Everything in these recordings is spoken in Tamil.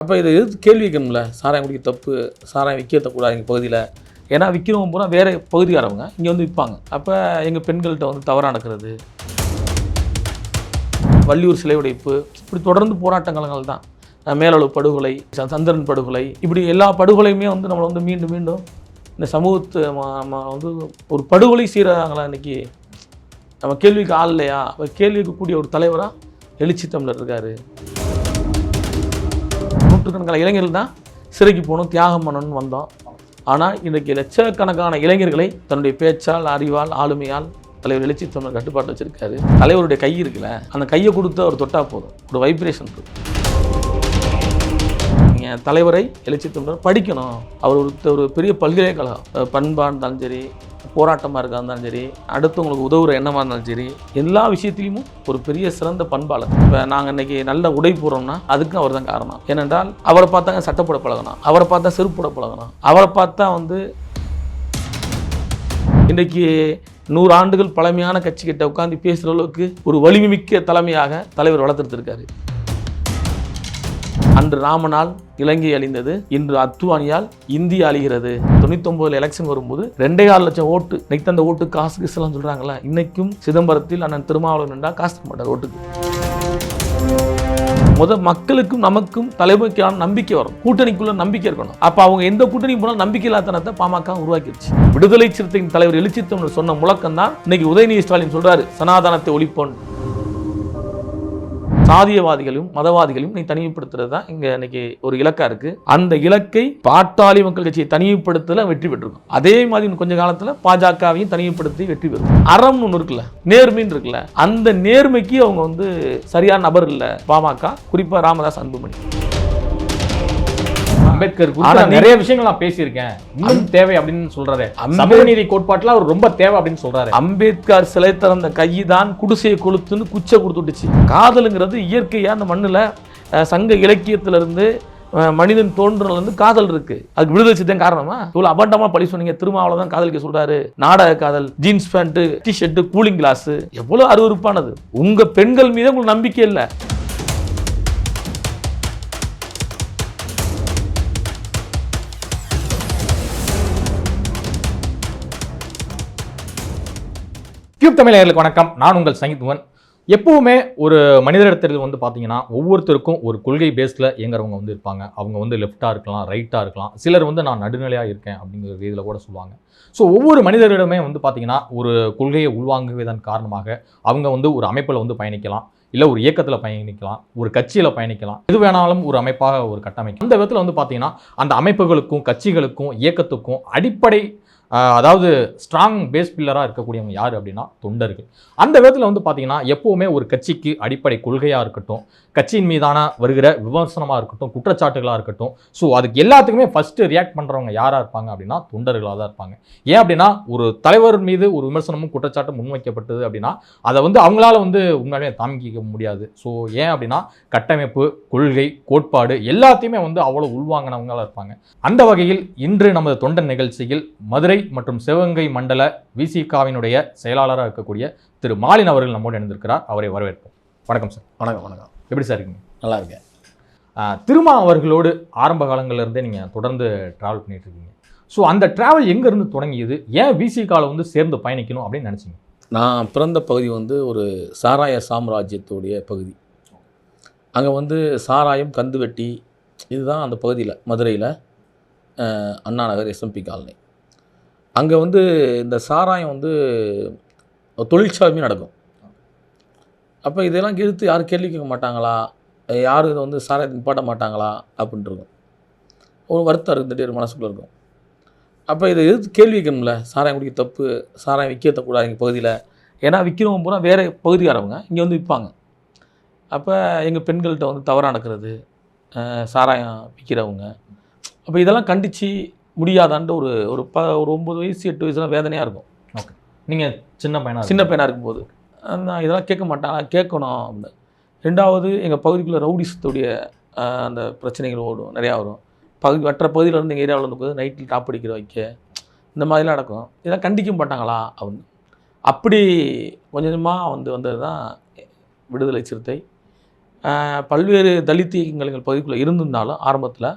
அப்போ இதை எதிர்த்து கேள்வி வைக்கணும்ல? சாராயம் குடிக்க தப்பு சாராயம் விற்கக்கூடாது எங்கள் பகுதியில். ஏன்னா விற்கிறவங்க பூரா வேறு பகுதிக்காரவங்க இங்கே வந்து விற்பாங்க அப்போ எங்கள் பெண்கள்கிட்ட வந்து தவறாக நடக்கிறது. வள்ளியூர் சிலை உடைப்பு இப்படி தொடர்ந்து போராட்டங்கள் தான். மேலளவு படுகொலை ச- சந்திரன் படுகொலை இப்படி எல்லா படுகொலையுமே வந்து நம்மளை வந்து மீண்டும் மீண்டும் இந்த சமூகத்தை நம்ம வந்து ஒரு படுகொலை செய்கிறாங்களா இன்றைக்கி நம்ம கேள்விக்கு ஆள் இல்லையா? அப்ப கேள்விக்கு கூடிய ஒரு தலைவராக எழுச்சி தமிழர் இருக்காரு. நூற்றுக்கணக்கான இளைஞர்கள் தான் சிறைக்கு போகணும் தியாகம் பண்ணணும்னு வந்தோம். ஆனால் இன்றைக்கு லட்சக்கணக்கான இளைஞர்களை தன்னுடைய பேச்சால் அறிவால் ஆளுமையால் தலைவர் எழுச்சி தமிழர் கட்டுப்பாட்டு வச்சிருக்காரு. தலைவருடைய கை இருக்குல்ல அந்த கையை கொடுத்து அவர் தொட்டா போதும் ஒரு வைப்ரேஷன் இருக்கும் என் தலைவரை எழுச்சி தமிழர் படிக்கணும். அவர் ஒரு ஒரு பெரிய பல்கலைக்கழகம். பண்பாக இருந்தாலும் சரி போராட்டமாக இருக்கா இருந்தாலும் சரி அடுத்தவங்களுக்கு உதவுற எண்ணமாக இருந்தாலும் சரி எல்லா விஷயத்திலையும் ஒரு பெரிய சிறந்த பண்பாளர். இப்போ நாங்கள் இன்னைக்கு நல்ல உடை போடுறோம்னா அதுக்கும் அவர் தான் காரணம். ஏனென்றால் அவரை பார்த்தாங்க சட்டப்பட பழகணும் அவரை பார்த்தா செருப்புட பழகணும் அவரை பார்த்தா வந்து இன்றைக்கி நூறு ஆண்டுகள் பழமையான கட்சிக்கிட்ட உட்காந்து பேசுகிற அளவுக்கு ஒரு வலிமைமிக்க தலைமையாக தலைவர் வளர்த்துருக்காரு அன்று ராமனால் இலங்கை அழிந்தது. இன்று அத்வானியால் இந்தியா அழிகிறது. தொண்ணூத்தொன்பதுல எலெக்ஷன் வரும்போது ரெண்டே ஆறு லட்சம் ஓட்டு நைத்து அந்த ஓட்டு காசு கிசுலாம் சொல்றாங்களா இன்னைக்கும் சிதம்பரத்தில் அண்ணன் திருமாவளவன் நின்றா காசு மாட்டார் ஓட்டுக்கு. முத மக்களுக்கும் நமக்கும் தலைமைக்கான நம்பிக்கை வரும். கூட்டணிக்குள்ள நம்பிக்கை இருக்கணும். அப்ப அவங்க எந்த கூட்டணி போனாலும் நம்பிக்கை இல்லாதனத்தை பாமக உருவாக்கிடுச்சு. விடுதலை சிறுத்தையின் தலைவர் எழுச்சி சொன்ன முழக்கம் தான் இன்னைக்கு உதயநிதி ஸ்டாலின் சொல்றாரு சனாதனத்தை ஒழிப்போன்னு. சாதியவாதிகளையும் மதவாதிகளையும் நீ தனிமைப்படுத்துறது தான் இங்கே இன்னைக்கு ஒரு இலக்கா இருக்குது அந்த இலக்கை பாட்டாளி மக்கள் கட்சியை தனிமைப்படுத்தல வெற்றி பெற்றிருக்கும். அதே மாதிரி இன்னும் கொஞ்ச காலத்தில் பாஜகவையும் தனிமைப்படுத்தி வெற்றி பெறும். அறம் ஒன்று இருக்குல்ல நேர்மைன்னு இருக்குல்ல அந்த நேர்மைக்கு அவங்க வந்து சரியான நபர் இல்லை. பாமக குறிப்பாக ராமதாஸ் அன்புமணி. அம்பேத்கர் ஆனா நிறைய விஷயங்கள் நான் பேசியிருக்கேன். இன்னும் தேவை அப்படின்னு சொல்றாரு. சமூக நீதி கோட்பாட்டுல அவர் ரொம்ப தேவை அப்படின்னு சொல்றாரு. அம்பேத்கர் சிலை திறந்த தான் குடிசையை கொளுத்துன்னு குச்சை கொடுத்துட்டுச்சு காதலுங்கிறது இயற்கையா அந்த மண்ணுல சங்க இலக்கியத்துல இருந்து அஹ், மனிதன் தோன்றதுல இருந்து காதல் இருக்கு. அதுக்கு விடுதலை சித்தம் காரணமா? இவ்வளவு அபண்டமா பழி சொன்னீங்க. திருமாவளவன் தான் காதலிக்க சொல்றாரு. நாடக காதல் jeans pant T shirt cooling glass எவ்வளவு அருவருப்பானது. உங்க பெண்கள் மீது உங்களுக்கு நம்பிக்கை இல்லை. கியூப் தமிழர்களுக்கு வணக்கம். நான் உங்கள் சங்கீத் எப்போவுமே ஒரு மனிதரிடத்தில் வந்து பார்த்தீங்கன்னா ஒவ்வொருத்தருக்கும் ஒரு கொள்கை பேஸில் இயங்குறவங்க வந்து இருப்பாங்க. அவங்க வந்து லெஃப்டாக இருக்கலாம் ரைட்டாக இருக்கலாம். சிலர் வந்து நான் நடுநிலையாக இருக்கேன் அப்படிங்கிற ரீதியில் கூட சொல்லுவாங்க. ஸோ ஒவ்வொரு மனிதரிடமே வந்து பார்த்தீங்கன்னா ஒரு கொள்கையை உள்வாங்குவதன் காரணமாக அவங்க வந்து ஒரு அமைப்பில் வந்து பயணிக்கலாம். இல்லை ஒரு இயக்கத்தில் பயணிக்கலாம். ஒரு கட்சியில் பயணிக்கலாம். எது வேணாலும் ஒரு அமைப்பாக ஒரு கட்டமைக்கும் அந்த விதத்தில் வந்து பார்த்தீங்கன்னா அந்த அமைப்புகளுக்கும் கட்சிகளுக்கும் இயக்கத்துக்கும் அடிப்படை அதாவது ஸ்ட்ராங் பேஸ் பில்லராக இருக்கக்கூடியவங்க யார் அப்படின்னா தொண்டர்கள். அந்த விதத்தில் வந்து பார்த்தீங்கன்னா எப்போவுமே ஒரு கட்சிக்கு அடிப்படை கொள்கையாக இருக்கட்டும் கட்சியின் மீதான வருகிற விமர்சனமாக இருக்கட்டும் குற்றச்சாட்டுகளாக இருக்கட்டும் ஸோ அதுக்கு எல்லாத்துக்குமே ஃபஸ்ட்டு ரியாக்ட் பண்ணுறவங்க யாராக இருப்பாங்க அப்படின்னா தொண்டர்களாக தான் இருப்பாங்க. ஏன் அப்படின்னா ஒரு தலைவர் மீது ஒரு விமர்சனமும் குற்றச்சாட்டும் முன்வைக்கப்பட்டது அப்படின்னா அதை வந்து அவங்களால வந்து உண்மையாலுமே தாமிக்க முடியாது. ஸோ ஏன் அப்படின்னா கட்டமைப்பு கொள்கை கோட்பாடு எல்லாத்தையுமே வந்து அவ்வளோ உள்வாங்கினவங்களாக இருப்பாங்க. அந்த வகையில் இன்று நமது தொண்டன் நிகழ்ச்சியில் மதுரை மற்றும் சிவகங்கை மண்டல விசிகாவினுடைய செயலாளராக இருக்கக்கூடிய திரு மாலின் அவர்கள் நம்மோடு இணைந்திருக்கிறார். அவரை வரவேற்போம். வணக்கம் சார். வணக்கம் வணக்கம். எப்படி சார் இருக்கீங்க? நல்லா இருக்கேன். திருமா அவர்களோடு ஆரம்ப காலங்கள்ல இருந்தே நீங்கள் தொடர்ந்து ட்ராவல் பண்ணிட்டு இருக்கீங்க. ஸோ அந்த டிராவல் எங்கேருந்து தொடங்கியது? ஏன் விசிகாவில் வந்து சேர்ந்து பயணிக்கணும் அப்படின்னு நினச்சிங்க? நான் பிறந்த பகுதி வந்து ஒரு சாராய சாம்ராஜ்யத்துடைய பகுதி. அங்கே வந்து சாராயம் கந்துவெட்டி இதுதான் அந்த பகுதியில் மதுரையில் அண்ணா நகர் எஸ்எம்பி காலனி. அங்கே வந்து இந்த சாராயம் வந்து தொழிற்சாலையுமே நடக்கும். அப்போ இதெல்லாம் எதிர்த்து யாரும் கேள்வி கேட்க மாட்டாங்களா? யாரும் இதை வந்து சாராயத்தை நிப்பாட்ட மாட்டாங்களா? அப்படின்ட்டு இருக்கும். ஒரு வருத்தம் இருக்கும் மனசுக்குள்ள இருக்கும். அப்போ இதை எதிர்த்து கேள்வி வைக்கணும்ல சாராயம் குடிக்க தப்பு சாராயம் விற்கக்கூடாது எங்கள் பகுதியில். ஏன்னா விற்கிறவங்க பூரா வேறு பகுதிக்காரவங்க இங்கே வந்து விற்பாங்க அப்போ எங்கள் பெண்கள்கிட்ட வந்து தவறாக நடக்கிறது சாராயம் விற்கிறவங்க அப்போ இதெல்லாம் கண்டித்து முடியாதான்ட்டு ஒரு ஒரு ப ஒரு ஒம்பது வயசு எட்டு வயசுலாம் வேதனையாக இருக்கும். நீங்கள் சின்ன பையனா சின்ன பையனாக இருக்கும்போது. நான் இதெல்லாம் கேட்க மாட்டேன். கேட்கணும். அப்படின்னு ரெண்டாவது எங்கள் பகுதிக்குள்ளே ரவுடிசத்துடைய அந்த பிரச்சனைகள் ஓடும். நிறையா வரும். பகுதி மற்ற பகுதியில் இருந்து எங்கள் ஏரியாவில் இருந்து நைட்டில் டாப் அடிக்கிற வைக்க இந்த மாதிரிலாம் நடக்கும். இதெல்லாம் கண்டிக்க மாட்டாங்களா? அப்படின்னு. அப்படி கொஞ்சம் கொஞ்சமாக வந்து வந்தது தான் விடுதலை சிறுத்தை. பல்வேறு தலித் இயக்கங்கள் எங்கள் பகுதிக்குள்ளே இருந்திருந்தாலும் ஆரம்பத்தில்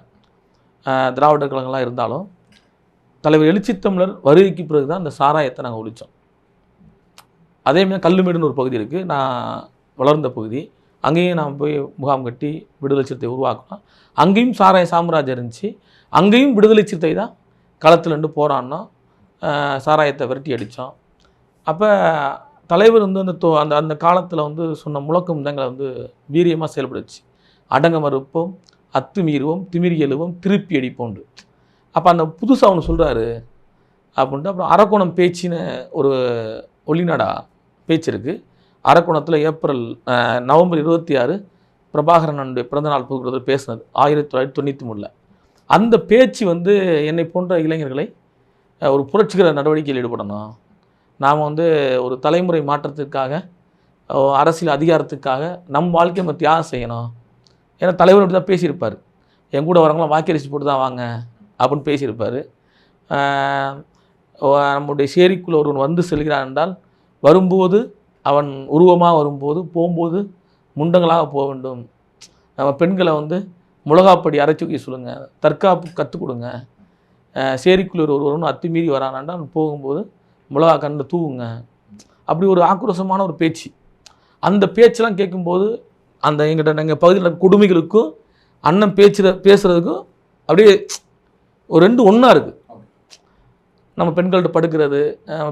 திராவிட கழகங்கள்லாம் இருந்தாலும் தலைவர் எழுச்சித்தமிழர் வருகைக்கு பிறகு தான் அந்த சாராயத்தை நாங்கள் ஒழித்தோம் அதேமாதிரி கல்லுமேடுன்னு ஒரு பகுதி இருக்குது நான் வளர்ந்த பகுதி. அங்கேயும் நான் போய் முகாம் கட்டி விடுதலை சிறுத்தை உருவாக்கினோம். அங்கேயும் சாராய சாம்ராஜ்யம் இருந்துச்சு. அங்கேயும் விடுதலை சிறுத்தை தான் களத்தில் இருந்து போராடினோம். சாராயத்தை விரட்டி அடித்தோம் அப்போ தலைவர் வந்து அந்த தோ- அந்த அந்த காலத்தில் வந்து சொன்ன முழக்கம் தான் எங்களை வந்து வீரியமாக செயல்படுச்சு. அடங்க மறுப்போம் அத்துமீறுவோம் திமிரி எழுவோம் திருப்பி அடிப்போண்டு அப்போ அந்த புதுசாக ஒன்று சொல்கிறாரு அப்படின்ட்டு அப்புறம் அரக்கோணம் பேச்சின்னு ஒரு ஒளிநாடா பேச்சு இருக்குது அரக்குணத்தில் ஏப்ரல் நவம்பர் இருபத்தி ஆறு பிரபாகரனுடைய பிறந்தநாள் புதுக்கூடத்தில் பேசினது. ஆயிரத்தி தொள்ளாயிரத்தி தொண்ணூற்றி மூணில். அந்த பேச்சு வந்து என்னை போன்ற இளைஞர்களை ஒரு புரட்சிகர நடவடிக்கையில் ஈடுபடணும். நாம் வந்து ஒரு தலைமுறை மாற்றத்திற்காக அரசியல் அதிகாரத்துக்காக நம் வாழ்க்கையை நம்ம தியாகம் செய்யணும். ஏன்னா தலைவர் அப்படி தான் பேசியிருப்பார். என் கூட வரவங்களாம் வாக்கரிசி போட்டு தான் வாங்க அப்படின்னு பேசியிருப்பார். நம்முடைய சேரிக்குள்ளே ஒருவன் வந்து செல்கிறான் என்றால் வரும்போது அவன் உருவமாக வரும்போது போகும்போது முண்டங்களாக போக வேண்டும். நம்ம பெண்களை வந்து மிளகாப்படி அரைச்சி வைக்க சொல்லுங்கள் தற்காப்பு கற்றுக் கொடுங்க. ஆஹ் சேரிக்குள்ள ஒரு அத்துமீறி வரானாண்டா அவன் போகும்போது மிளகா கண்ணில் தூவுங்க. அப்படி ஒரு ஆக்ரோஷமான ஒரு பேச்சு. அந்த பேச்செலாம் கேட்கும்போது அந்த எங்கிட்ட எங்கள் பகுதியில் இருக்க குடும்பிகளுக்கும் அண்ணன் பேச்சு பேசுகிறதுக்கும் அப்படியே ஒரு ரெண்டு ஒன்றா இருக்குது நம்ம பெண்கள்கிட்ட படுக்கிறது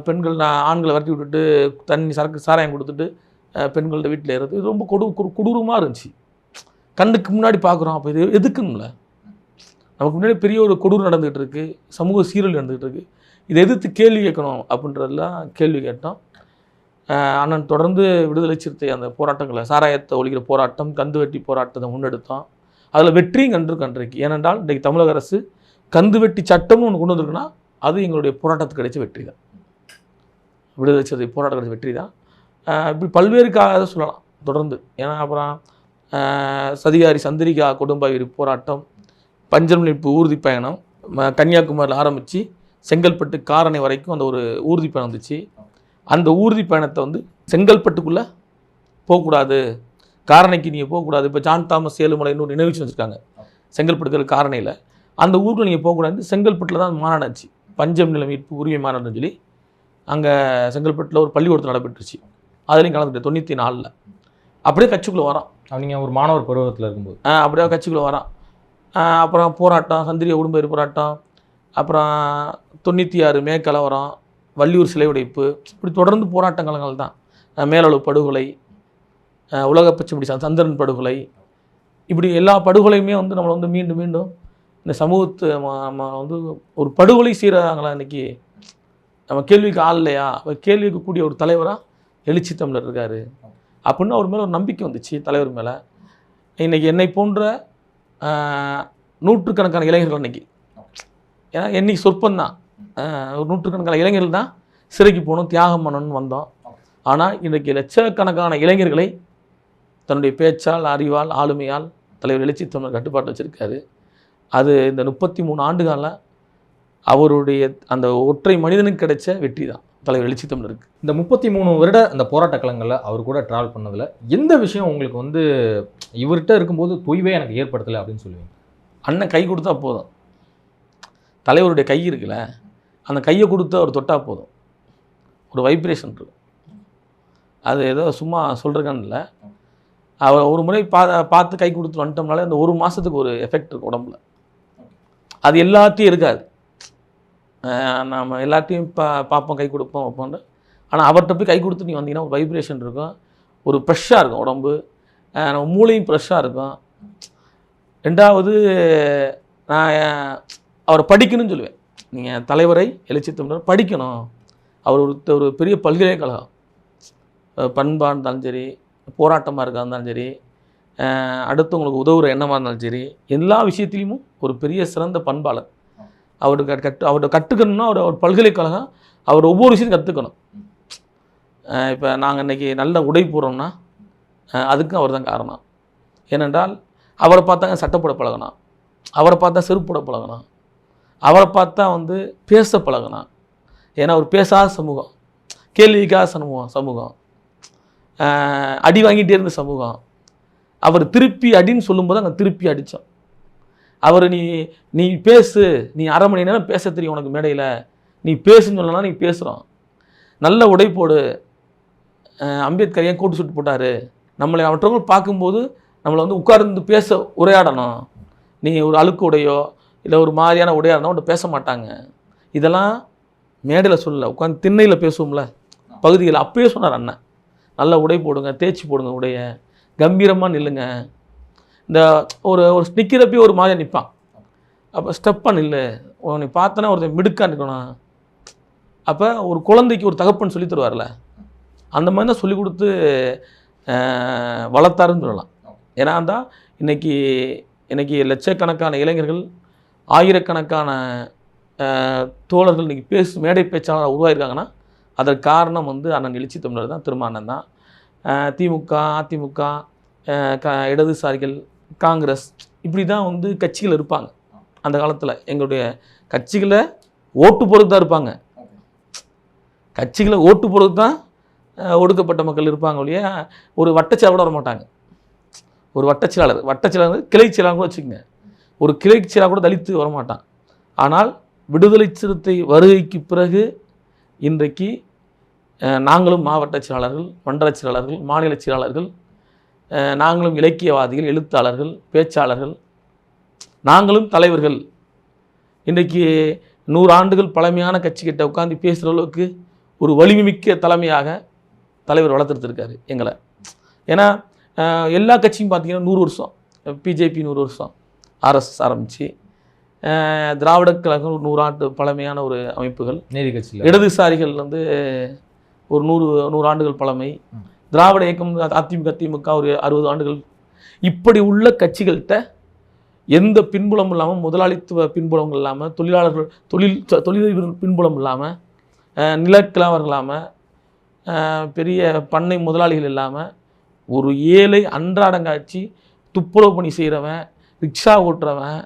பெண்கள் நான் ஆண்களை வரட்டி விட்டுட்டு தண்ணி சரக்கு சாராயம் கொடுத்துட்டு பெண்கள்கிட்ட வீட்டில் ஏறுறது இது ரொம்ப கொடு கொடூரமாக இருந்துச்சு. கண்ணுக்கு முன்னாடி பார்க்குறோம் அப்போ இது எதுக்குங்கள நமக்கு முன்னாடி பெரிய ஒரு கொடூரம் நடந்துகிட்டு இருக்குது சமூக சீரழி நடந்துகிட்டு இருக்குது இதை எதிர்த்து கேள்வி கேட்கணும் அப்படின்றதெல்லாம் கேள்வி கேட்டோம். அண்ணன் தொடர்ந்து விடுதலை சிறுத்தை அந்த போராட்டங்களை சாராயத்தை ஒழிக்கிற போராட்டம் கந்து வெட்டி போராட்டத்தை முன்னெடுத்தோம். அதில் வெற்றியும் கண்டிருக்கோம் அன்றைக்கு. ஏனென்றால் இன்றைக்கு தமிழக அரசு கந்து வெட்டி சட்டம்னு ஒன்று கொண்டு வந்திருக்குன்னா அது எங்களுடைய போராட்டத்துக்கு கிடைச்ச வெற்றி தான். விடுதலை சிறுத்தை போராட்டம் கிடைச்ச வெற்றி தான். இப்படி பல்வேறு காக சொல்லலாம் தொடர்ந்து. ஏன்னா அப்புறம் சதிகாரி சந்திரிகா கொடும்பாயூரி போராட்டம் பஞ்சமளிப்பு ஊர்தி பயணம் கன்னியாகுமரியில் ஆரம்பித்து செங்கல்பட்டு காரணை வரைக்கும் அந்த ஒரு ஊர்தி பயணம் வந்துச்சு. அந்த ஊர்தி பயணத்தை வந்து செங்கல்பட்டுக்குள்ளே போகக்கூடாது காரணைக்கு நீங்கள் போகக்கூடாது. இப்போ ஜான் தாமஸ் சேலுமலைன்னு ஒரு நினைவு வச்சுருக்காங்க செங்கல்பட்டுக்கிற காரணையில். அந்த ஊரில் நீங்கள் போகக்கூடாது செங்கல்பட்டில் தான் மாநாடாச்சு பஞ்சம் நில மீட்பு உரிமை மாநாடுன்னு சொல்லி அங்கே செங்கல்பட்டில் ஒரு பள்ளிக்கூடத்தில் நடைபெற்றுச்சு. அதுலேயும் கலந்துட்டு தொண்ணூற்றி நாலில். அப்படியே கட்சிக்குள்ளே வரோம் நீங்கள் ஒரு மாணவர் பருவத்தில் இருக்கும்போது. அப்படியே கட்சிக்குள்ளே வரான். அப்புறம் போராட்டம் சந்திரிய உடும்பேறு போராட்டம் அப்புறம் தொண்ணூற்றி ஆறு மே கலவரம் வள்ளியூர் சிலை உடைப்பு இப்படி தொடர்ந்து போராட்ட காலங்கள் தான். மேலளவு படுகொலை ஆஹ் உலக பச்சைமுடி ச- சந்திரன் படுகொலை இப்படி எல்லா படுகொலையுமே வந்து நம்மளை வந்து மீண்டும் மீண்டும் இந்த சமூகத்தை நம்ம வந்து ஒரு படுகொலை செய்கிறாங்களா இன்னைக்கு? நம்ம கேள்விக்கு ஆள் இல்லையா? அவர் கேள்விக்கு கூடிய ஒரு தலைவராக எழுச்சி தமிழர் இருக்கார். அப்படின்னு அவர் மேலே ஒரு நம்பிக்கை வந்துச்சு தலைவர் மேலே. இன்னைக்கு என்னை போன்ற நூற்றுக்கணக்கான இளைஞர்கள் அன்னைக்கு ஏன்னா என்னைக்கு சொற்பந்தான். ஒரு நூற்றுக்கணக்கான இளைஞர்கள் தான் சிறைக்கு போகணும் தியாகம் பண்ணணும்னு வந்தோம். ஆனால் இன்றைக்கு லட்சக்கணக்கான இளைஞர்களை தன்னுடைய பேச்சால் அறிவால் ஆளுமையால் தலைவர் எழுச்சி தமிழர் கட்டுப்பாட்டு வச்சுருக்காரு. அது இந்த முப்பத்தி மூணு ஆண்டுகால அவருடைய அந்த ஒற்றை மனிதனுக்கு கிடைச்ச வெற்றி தான். தலைவர் எழுச்சி தமிழருக்கு. இந்த முப்பத்தி மூணு வருட அந்த போராட்ட களங்களில் அவர் கூட ட்ராவல் பண்ணதில் எந்த விஷயம் உங்களுக்கு வந்து இவர்கிட்ட இருக்கும்போது தொய்வே எனக்கு ஏற்படுத்தலை அப்படின்னு சொல்லுவீங்க? அண்ணன் கை கொடுத்தா போதும். தலைவருடைய கை இருக்குல்ல அந்த கையை கொடுத்து அவர் தொட்டா போதும். ஒரு வைப்ரேஷன் இருக்கும். அது ஏதோ சும்மா சொல்கிறேன்னு இல்லை அவர் ஒரு முறை பா பார்த்து கை கொடுத்து வந்துட்டோம்னாலே அந்த ஒரு மாதத்துக்கு ஒரு எஃபெக்ட் இருக்கும் உடம்புல. அது எல்லாத்தையும் இருக்காது. நாம் எல்லாத்தையும் பா பார்ப்போம் கை கொடுப்போம் வைப்போம்னு ஆனால் அவர்கிட்ட போய் கை கொடுத்து நீ வந்தீங்கன்னா ஒரு வைப்ரேஷன் இருக்கும். ஒரு ப்ரெஷ்ஷாக இருக்கும் உடம்பு. நம்ம மூளையும் ப்ரெஷ்ஷாக இருக்கும். ரெண்டாவது நான் அவரை படிக்கணும்னு சொல்லுவேன். நீங்கள் தலைவரை எழுச்சி தமிழர் படிக்கணும். அவர் ஒரு ஒரு பெரிய பல்கலைக்கழகம். பண்பாக இருந்தாலும் சரி போராட்டமாக இருக்கா இருந்தாலும் சரி அடுத்தவங்களுக்கு உதவுற எண்ணமாக இருந்தாலும் சரி எல்லா விஷயத்துலையும் ஒரு பெரிய சிறந்த பண்பாளர். அவருக்கு கட்டு அவர்கிட்ட கற்றுக்கணும்னா அவர் அவர் பல்கலைக்கழகம் அவர் ஒவ்வொரு விஷயத்தையும் கற்றுக்கணும் இப்போ நாங்கள் இன்றைக்கி நல்ல உடை போடுறோம்னா அதுக்கும் அவர் தான் காரணம். ஏனென்றால் அவரை பார்த்தாங்க சட்டப்பட பழகணும் அவரை பார்த்தா செருப்பட பழகணும் அவரை பார்த்தா வந்து பேச பழகணும் ஏன்னா அவர் பேசாத சமூகம். கேள்விக்காத சமூகம் சமூகம். அடி வாங்கிட்டே இருந்த சமூகம். அவர் திருப்பி அடின்னு சொல்லும்போது அங்கே திருப்பி அடித்தோம் அவர் நீ நீ பேசு. நீ அரை மணி நேரம் பேச தெரியும் உனக்கு மேடையில். நீ பேசுன்னு சொல்லலாம் நீ பேசுகிறோம் நல்ல உடை போடு. அம்பேத்கர் ஏன் கூட்டு சுட்டு போட்டார்? நம்மளை மற்றவங்க பார்க்கும்போது நம்மளை வந்து உட்கார்ந்து பேச உரையாடணும். நீ ஒரு அழுக்கு உடையோ இல்லை ஒரு மாதிரியான உடையாக இருந்தால் உன்ட்ட பேச மாட்டாங்க. இதெல்லாம் மேடையில் சொல்லலை. உட்காந்து திண்ணையில் பேசுவோம்ல. பகுதியில். அப்பயே சொன்னார் அண்ணன். நல்ல உடை போடுங்க தேய்ச்சி போடுங்க உடைய. கம்பீரமாக நில்லுங்க. இந்த ஒரு ஒரு நிற்கிறப்பயே ஒரு மாதிரியாக நிற்பான் அப்போ ஸ்டெப்பாக நில்லு. உன்னை பார்த்தனா ஒருத்தன் மிடுக்காக நிற்கணும் அப்போ ஒரு குழந்தைக்கு ஒரு தகப்பன் சொல்லி தருவார்ல. அந்த மாதிரி தான் சொல்லி கொடுத்து வளர்த்தாருன்னு சொல்லலாம். ஏன்னா தான் இன்னைக்கு இன்றைக்கி லட்சக்கணக்கான இளைஞர்கள் ஆயிரக்கணக்கான தோழர்கள் இன்றைக்கி பேசு மேடை பேச்சாளராக உருவாயிருக்காங்கன்னா அதற்கு காரணம் வந்து அண்ணன் எழுச்சி தமிழர் தான் திருமானன் தான். திமுக அதிமுக க இடதுசாரிகள் காங்கிரஸ் இப்படி தான் வந்து கட்சிகள் இருப்பாங்க. அந்த காலத்தில் எங்களுடைய கட்சிகளை ஓட்டு பொறுத்து தான் இருப்பாங்க. கட்சிகளை ஓட்டு பொறுத்து தான் ஒடுக்கப்பட்ட மக்கள் இருப்பாங்க ஒழிய ஒரு வட்டச்செயலாளர் கூட வர மாட்டாங்க. ஒரு வட்டச்செயலாளர் வட்டச்செயலாளர் கிளை செயலாளர் கூட வச்சுக்கோங்க. ஒரு கிளை செயலாளர் கூட தலித்து வரமாட்டான் ஆனால் விடுதலை சிறுத்தை வருகைக்கு பிறகு இன்றைக்கு நாங்களும் மாவட்ட செயலாளர்கள் மண்டல செயலாளர்கள் மாநில செயலாளர்கள் நாங்களும் இலக்கியவாதிகள் எழுத்தாளர்கள் பேச்சாளர்கள் நாங்களும் தலைவர்கள். இன்றைக்கு நூறு ஆண்டுகள் பழமையான கட்சிக்கிட்ட உட்காந்து பேசுகிற அளவுக்கு ஒரு வலிமைமிக்க தலைமையாக தலைவர் வளர்த்துருக்காரு எங்களை. ஏன்னா எல்லா கட்சியும் பார்த்தீங்கன்னா நூறு வருஷம். பிஜேபி நூறு வருஷம். ஆர்எஸ்எஸ் ஆரம்பித்து திராவிட கழகம் நூறாண்டு பழமையான ஒரு அமைப்புகள். நீதி கட்சியில். இடதுசாரிகள் வந்து ஒரு நூறு நூறு ஆண்டுகள் பழமை. திராவிட இயக்கம் அதிமுக திமுக ஒரு அறுபது ஆண்டுகள் இப்படி உள்ள கட்சிகள்கிட்ட எந்த பின்புலமும் இல்லாமல் முதலாளித்துவ பின்புலம் இல்லாமல் தொழிலாளர்கள் தொழில் தொழிலதிபர்கள் பின்புலம் இல்லாமல் நிலக்கிழவர் இல்லாமல் பெரிய பண்ணை முதலாளிகள் இல்லாமல் ஒரு ஏழை அன்றாடங்காட்சி துப்புரவு பணி செய்கிறவன் ரிக்ஷா ஓட்டுறவன்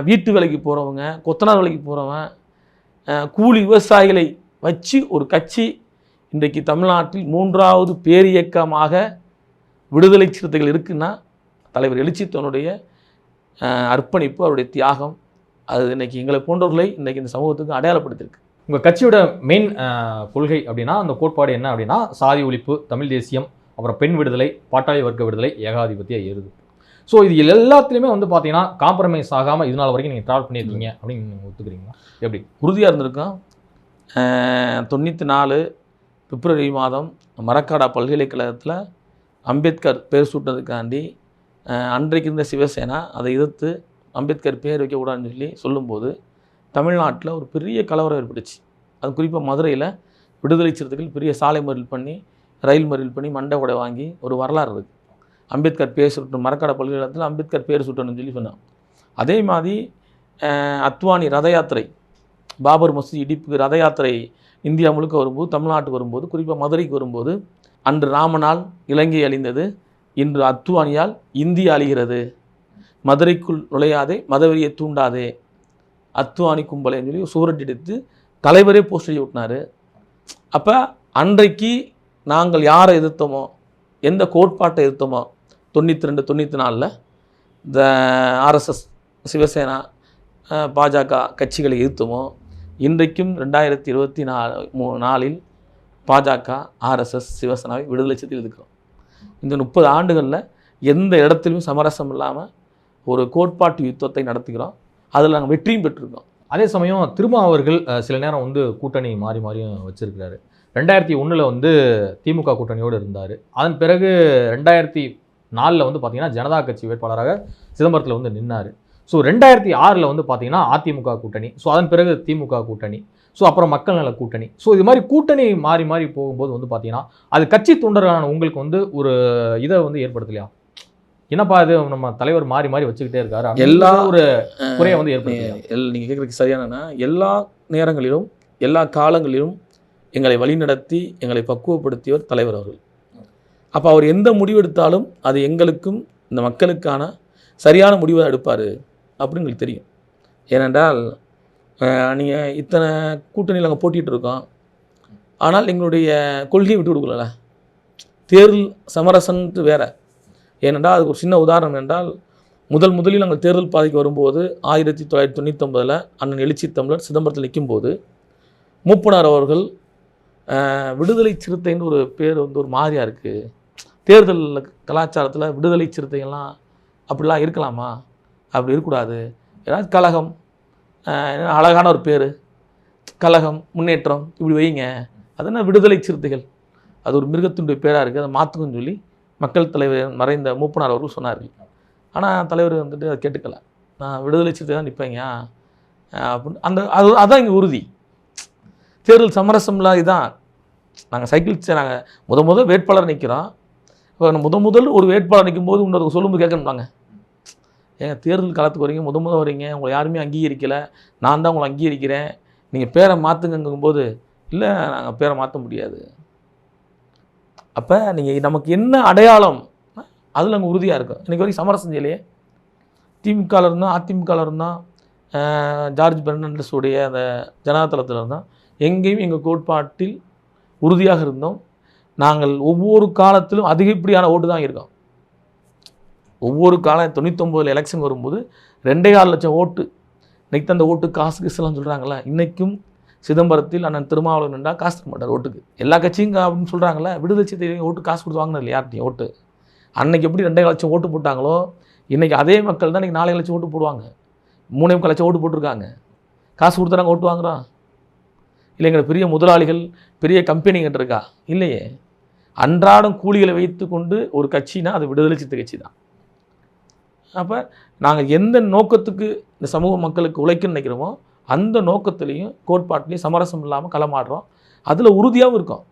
வீட்டு வேலைக்கு போகிறவங்க கொத்தனார் வேலைக்கு போகிறவன் கூலி விவசாயிகளை வச்சு ஒரு கட்சி இன்றைக்கு தமிழ்நாட்டில் மூன்றாவது பேரியக்கமாக விடுதலை சிறுத்தைகள் இருக்குன்னா தலைவர் எழுச்சி தன்னுடைய அஹ், அர்ப்பணிப்பு அவருடைய தியாகம் அது இன்னைக்கு எங்களை போன்றவர்களை இன்னைக்கு இந்த சமூகத்துக்கு அடையாளப்படுத்தியிருக்கு. உங்க கட்சியோட மெயின் கொள்கை அப்படின்னா அந்த கோட்பாடு என்ன அப்படின்னா சாதி ஒழிப்பு தமிழ் தேசியம் அப்புறம் பெண் விடுதலை பாட்டாளி வர்க்க விடுதலை ஏகாதிபத்திய எருது ஸோ இது எல்லாத்துலேயுமே வந்து பார்த்தீங்கன்னா காம்ப்ரமைஸ் ஆகாமல் இது நாள் வரைக்கும் நீங்கள் ட்ராவல் பண்ணியிருக்கீங்க அப்படின்னு நீங்கள் ஒத்துக்கிறீங்களா? எப்படி? உறுதியாக இருந்திருக்கோம். தொண்ணூற்றி நாலு பிப்ரவரி மாதம் மரக்காடா பல்கலைக்கழகத்தில் அம்பேத்கர் பேர் சூட்டினதுக்காண்டி அன்றைக்கு இருந்த சிவசேனா அதை எதிர்த்து அம்பேத்கர் பேர் வைக்கக்கூடாதுன்னு சொல்லி சொல்லும்போது தமிழ்நாட்டில் ஒரு பெரிய கலவரம் ஏற்பட்டுச்சு. அது குறிப்பாக மதுரையில் விடுதலை சிறுத்தைகள் பெரிய சாலை மறியல் பண்ணி ரயில் மறியல் பண்ணி மண்டை உடை வாங்கி ஒரு வரலாறு இருக்குது அம்பேத்கர் பேர் சுட்டு மரக்காடா பல்கலைக்கழகத்தில் அம்பேத்கர் பேர் சுட்டணும்னு சொல்லி சொன்னான் அதே மாதிரி அத்வானி ரத யாத்திரை பாபர் மசூதி இடிப்புக்கு ரத யாத்திரை இந்தியா முழுக்க வரும்போது தமிழ்நாட்டுக்கு வரும்போது குறிப்பாக மதுரைக்கு வரும்போது அன்று ராமனால் இலங்கை அழிந்தது. இன்று அத்துவானியால் இந்தியா அழிகிறது. மதுரைக்குள் நுழையாதே மதவெறியை தூண்டாதே. அத்துவானி கும்பலைன்னு சொல்லி சூரட் எடுத்து தலைவரே போஸ்டர் ஓட்டினார் அப்போ அன்றைக்கு நாங்கள் யாரை எதிர்த்தோமோ எந்த கோட்பாட்டை எதிர்த்தோமோ தொண்ணூற்றி ரெண்டு தொண்ணூற்றி நாலில் இந்த ஆர்எஸ்எஸ் சிவசேனா பாஜக கட்சிகளை எதிர்த்தோமோ இன்றைக்கும் ரெண்டாயிரத்தி இருபத்தி நாலு மூ நாலில் பாஜக ஆர்எஸ்எஸ் சிவசேனாவை விடுதலை செய்து இருக்கிறோம் இந்த முப்பது ஆண்டுகளில் எந்த இடத்திலும் சமரசம் இல்லாமல் ஒரு கோட்பாட்டு யுத்தத்தை நடத்துகிறோம். அதில் நாங்கள் வெற்றியும் பெற்றிருக்கோம் அதே சமயம் திரும்ப அவர்கள் சில நேரம் வந்து கூட்டணி மாறி மாறியும் வச்சுருக்கிறாரு. ரெண்டாயிரத்தி ஒன்றில் வந்து திமுக கூட்டணியோடு இருந்தார். அதன் பிறகு ரெண்டாயிரத்தி நாலில் வந்து பார்த்திங்கன்னா ஜனதா கட்சி வேட்பாளராக சிதம்பரத்தில் வந்து நின்னார். ஸோ ரெண்டாயிரத்தி ஆறில் வந்து பார்த்தீங்கன்னா அதிமுக கூட்டணி. ஸோ அதன் பிறகு திமுக கூட்டணி. ஸோ அப்புறம் மக்கள் நல கூட்டணி. ஸோ இது மாதிரி கூட்டணி மாறி மாறி போகும்போது வந்து பார்த்தீங்கன்னா அது கட்சி தொண்டரான உங்களுக்கு வந்து ஒரு இதை வந்து ஏற்படுத்தலையா? என்னப்பா இது நம்ம தலைவர் மாறி மாறி வச்சுக்கிட்டே இருக்காரு எல்லா- ஒரு குறையை வந்து ஏற்படுத்தலையா? நீங்கள் கேட்குறதுக்கு சரியானனா எல்லா நேரங்களிலும் எல்லா காலங்களிலும் எங்களை வழிநடத்தி எங்களை பக்குவப்படுத்தியவர் தலைவர் அவர்கள். அப்போ அவர் எந்த முடிவு எடுத்தாலும் அது எங்களுக்கும் இந்த மக்களுக்கான சரியான முடிவை எடுப்பார். அப்படின்னு எங்களுக்கு தெரியும். ஏனென்றால் நீங்கள் இத்தனை கூட்டணியில் நாங்கள் போட்டிகிட்டு இருக்கோம். ஆனால் எங்களுடைய கொள்கையை விட்டு கொடுக்கல. தேர்தல் சமரசன்ட்டு வேற. ஏனென்றால் அதுக்கு ஒரு சின்ன உதாரணம் என்றால் முதல் முதலில் நாங்கள் தேர்தல் பாதைக்கு வரும்போது ஆயிரத்தி தொள்ளாயிரத்தி தொண்ணூத்தொம்பதில் அண்ணன் எழுச்சி தமிழர் சிதம்பரத்தில் நிற்கும்போது மூப்பனார் அவர்கள் விடுதலை சிறுத்தைன்னு ஒரு பேர் வந்து ஒரு மாதிரியாக இருக்குது தேர்தல் கலாச்சாரத்தில் விடுதலை சிறுத்தைகள்லாம் அப்படிலாம் இருக்கலாமா? அப்படி இருக்கக்கூடாது. ஏதாவது கழகம் அழகான ஒரு பேர். கழகம் முன்னேற்றம் இப்படி வைங்க. அது என்ன விடுதலை சிறுத்தைகள். அது ஒரு மிருகத்தினுடைய பேராக இருக்குது அதை மாற்றுக்குன்னு சொல்லி மக்கள் தலைவர் மறைந்த மூப்பனார் அவர்கள் சொன்னார்கள். ஆனால் தலைவர் வந்துட்டு அதை கேட்டுக்கல. நான் விடுதலை சிறுத்தை தான் நிற்பேங்க அப்படின்னு. அந்த அது அதான் இங்கே உறுதி. தேர்தல் சமரசம்லாம் இதுதான் நாங்கள் சைக்கிள் நாங்கள் முத முத வேட்பாளர் நிற்கிறோம் இப்போ முத முதல் ஒரு வேட்பாளர் நிற்கும் போது இன்னொரு சொல்லும்போது கேட்கணும்னாங்க. ஏங்க தேர்தல் காலத்துக்கு வரீங்க முத முத வரீங்க உங்களை யாருமே அங்கீகரிக்கலை நான் தான் உங்களை அங்கீகரிக்கிறேன். நீங்கள் பேரை மாற்றுங்கும்போது இல்லை நாங்கள் பேரை மாற்ற முடியாது. அப்போ நீங்கள் நமக்கு என்ன அடையாளம்? அதில் அங்கே உறுதியாக இருக்கும். இன்றைக்கி வரைக்கும் சமரசம் செய்யலையே. திமுகவில் இருந்தால் அதிமுகவில் இருந்தால் ஜார்ஜ் பெர்னாண்டஸுடைய அந்த ஜனதாதளத்தில் இருந்தால் எங்கேயும் எங்கள் கோட்பாட்டில் உறுதியாக இருந்தோம். நாங்கள் ஒவ்வொரு காலத்திலும் அதிகப்படியான ஓட்டு தான் இருக்கோம் ஒவ்வொரு காலம் தொண்ணூத்தொம்பதில் எலெக்ஷன் வரும்போது ரெண்டே கால் லட்சம் ஓட்டு. இன்னைக்கு அந்த ஓட்டு காசு கிசுலாம் சொல்கிறாங்களே இன்றைக்கும் சிதம்பரத்தில் அண்ணன் திருமாவளவன் நின்றா காசு தர மாட்டார் ஓட்டுக்கு. எல்லா கட்சியும் அப்படின்னு சொல்கிறாங்களா விடுதலை சிறுத்தைகள் ஓட்டு காசு கொடுத்து வாங்கினது யார்ட்டையும் ஓட்டு. அன்னைக்கு எப்படி ரெண்டே லட்சம் ஓட்டு போட்டாங்களோ இன்றைக்கி அதே மக்கள் தான் இன்றைக்கி நாலு லட்சம் ஓட்டு போடுவாங்க. மூணே முக்கால் லட்சம் ஓட்டு போட்டிருக்காங்க. காசு கொடுத்து நாங்கள் ஓட்டு வாங்குறோம் இல்லை எங்களை பெரிய முதலாளிகள் பெரிய கம்பெனிங்கிட்ட இருக்கா? இல்லையே. அன்றாடம் கூலிகளை வைத்து கொண்டு ஒரு கட்சினா அது விடுதலை சித்த கட்சி தான். அப்போ நாங்கள் எந்த நோக்கத்துக்கு இந்த சமூக மக்களுக்கு உழைக்கணும்னு நினைக்கிறோமோ அந்த நோக்கத்துலேயும் கோட்பாட்டிலையும் சமரசம் இல்லாமல் களமாடுறோம். அதில் உறுதியாகவும் இருக்கும்.